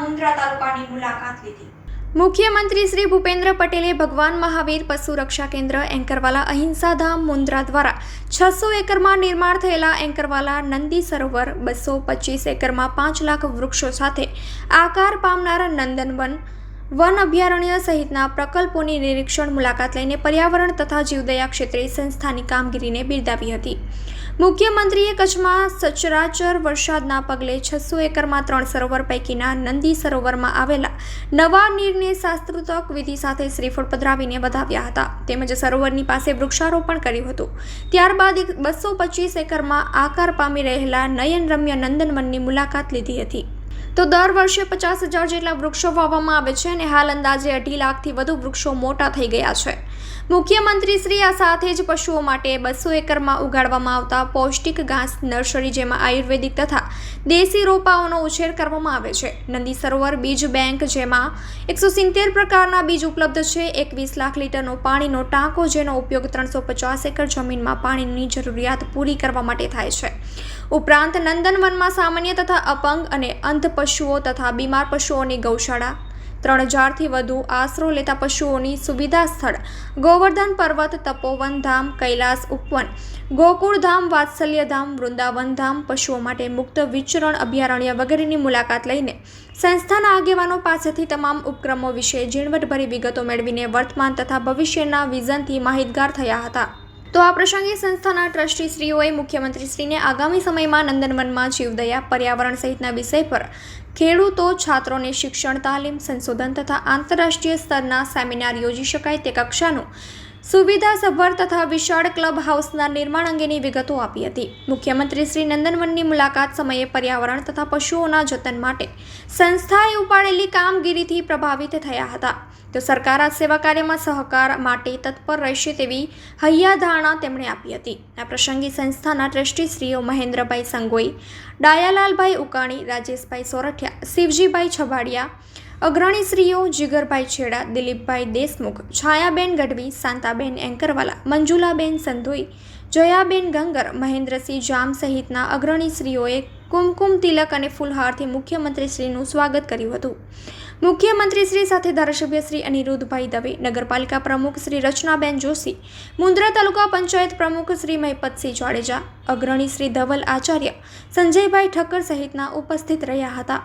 મુન્દ્રા તાલુકાની મુલાકાત લીધી. મુખ્યમંત્રી શ્રી ભૂપેન્દ્ર પટેલે ભગવાન મહાવીર પશુ રક્ષા કેન્દ્ર એન્કરવાલા અહિંસા ધામ મુન્દ્રા દ્વારા છસો એકરમાં નિર્માણ થયેલા એન્કરવાલા નંદી સરોવર, બસો પચીસ એકરમાં પાંચ લાખ વૃક્ષો સાથે આકાર પામનારા નંદનવન વન અભયારણ્ય સહિતના પ્રકલ્પોની નિરીક્ષણ મુલાકાત લઈને પર્યાવરણ તથા જીવદયા ક્ષેત્રે સંસ્થાની કામગીરીને બિરદાવી હતી. મુખ્યમંત્રીએ કચ્છમાં સચરાચર વરસાદના પગલે છસો એકરમાં ત્રણ સરોવર પૈકીના નંદી સરોવરમાં આવેલા નવા નીરને શાસ્ત્રોતક વિધિ સાથે શ્રીફળ પધરાવીને વધાવ્યા હતા. તેમજ સરોવરની પાસે વૃક્ષારોપણ કર્યું હતું. ત્યારબાદ બસો પચીસ એકરમાં આકાર પામી રહેલા નયનરમ્ય નંદનવનની મુલાકાત લીધી હતી. તો દર વર્ષે પચાસ હજાર જેટલા વૃક્ષો વાવવામાં આવે છે અને હાલ અંદાજે અઢી લાખથી વધુ વૃક્ષો મોટા થઈ ગયા છે. મુખ્યમંત્રી શ્રી આ સાથે જ પશુઓ માટે બસો એકરમાં ઉગાડવામાં આવતા પૌષ્ટિક ઘાસ, નર્સરી જેમાં આયુર્વેદિક તથા દેશી રોપાઓનો ઉછેર કરવામાં આવે છે. નંદી સરોવર બીજ બેંક જેમાં એકસો સિત્તેર પ્રકારના બીજ ઉપલબ્ધ છે. એકવીસ લાખ લીટરનો પાણીનો ટાંકો જેનો ઉપયોગ ત્રણસો પચાસ એકર જમીનમાં પાણીની જરૂરિયાત પૂરી કરવા માટે થાય છે. ઉપરાંત નંદનવનમાં સામાન્ય તથા અપંગ અને અંધ પશુઓ તથા બીમાર પશુઓની ગૌશાળા. ત્રણ હજારથી વધુ આશરો લેતા પશુઓની સુવિધા સ્થળ. ગોવર્ધન પર્વત, તપોવન ધામ, કૈલાસ ઉપવન, ગોકુળ ધામ, વાત્સલ્ય ધામ, વૃંદાવન ધામ, પશુઓ માટે મુક્ત વિચરણ અભયારણ્ય વગેરેની મુલાકાત લઈને સંસ્થાના આગેવાનો પાસેથી તમામ ઉપક્રમો વિશે ઝીણવટભરી વિગતો મેળવીને વર્તમાન તથા ભવિષ્યના વિઝનથી માહિતગાર થયા હતા. તો આ પ્રસંગે સંસ્થાના ટ્રસ્ટીશ્રીઓએ મુખ્યમંત્રીશ્રીને આગામી સમયમાં નંદનવનમાં જીવદયા પર્યાવરણ સહિતના વિષય પર ખેડૂતો, છાત્રોને શિક્ષણ, તાલીમ, સંશોધન તથા આંતરરાષ્ટ્રીય સ્તરના સેમિનાર યોજી શકાય તે કક્ષાનું સુવિધાસભર તથા વિશાળ ક્લબ હાઉસના નિર્માણ અંગેની વિગતો આપી હતી. મુખ્યમંત્રી શ્રી નંદનવનની મુલાકાત સમયે પર્યાવરણ તથા પશુઓના જતન માટે સંસ્થાએ ઉપાડેલી કામગીરીથી પ્રભાવિત થયા હતા. તો સરકાર આ સેવા કાર્યમાં સહકાર માટે તત્પર રહેશે તેવી હૈયાધારણા તેમણે આપી હતી. આ પ્રસંગે સંસ્થાના ટ્રસ્ટીશ્રીઓ મહેન્દ્રભાઈ સંગોઈ, ડાયાલાલભાઈ ઉકાણી, રાજેશભાઈ સોરઠિયા, શિવજીભાઈ છબાડિયા અગ્રણીશ્રીઓ જીગરભાઈ છેડા, દિલીપભાઈ દેશમુખ, છાયાબેન ગઢવી, શાંતાબેન એન્કરવાલા, મંજુલાબેન સંધોઈ, જયાબેન ગંગર, મહેન્દ્રસિંહ જામ સહિતના અગ્રણીશ્રીઓએ કુમકુમ તિલક અને ફૂલહારથી મુખ્યમંત્રીશ્રીનું સ્વાગત કર્યું હતું. મુખ્યમંત્રીશ્રી સાથે ધારાસભ્ય શ્રી અનિરુદ્ધભાઈ દવે, નગરપાલિકા પ્રમુખ શ્રી રચનાબેન જોશી મુન્દ્રા તાલુકા પંચાયત પ્રમુખ શ્રી મહિપતસિંહ જાડેજા, અગ્રણી શ્રી ધવલ આચાર્ય, સંજયભાઈ ઠક્કર સહિતના ઉપસ્થિત રહ્યા હતા.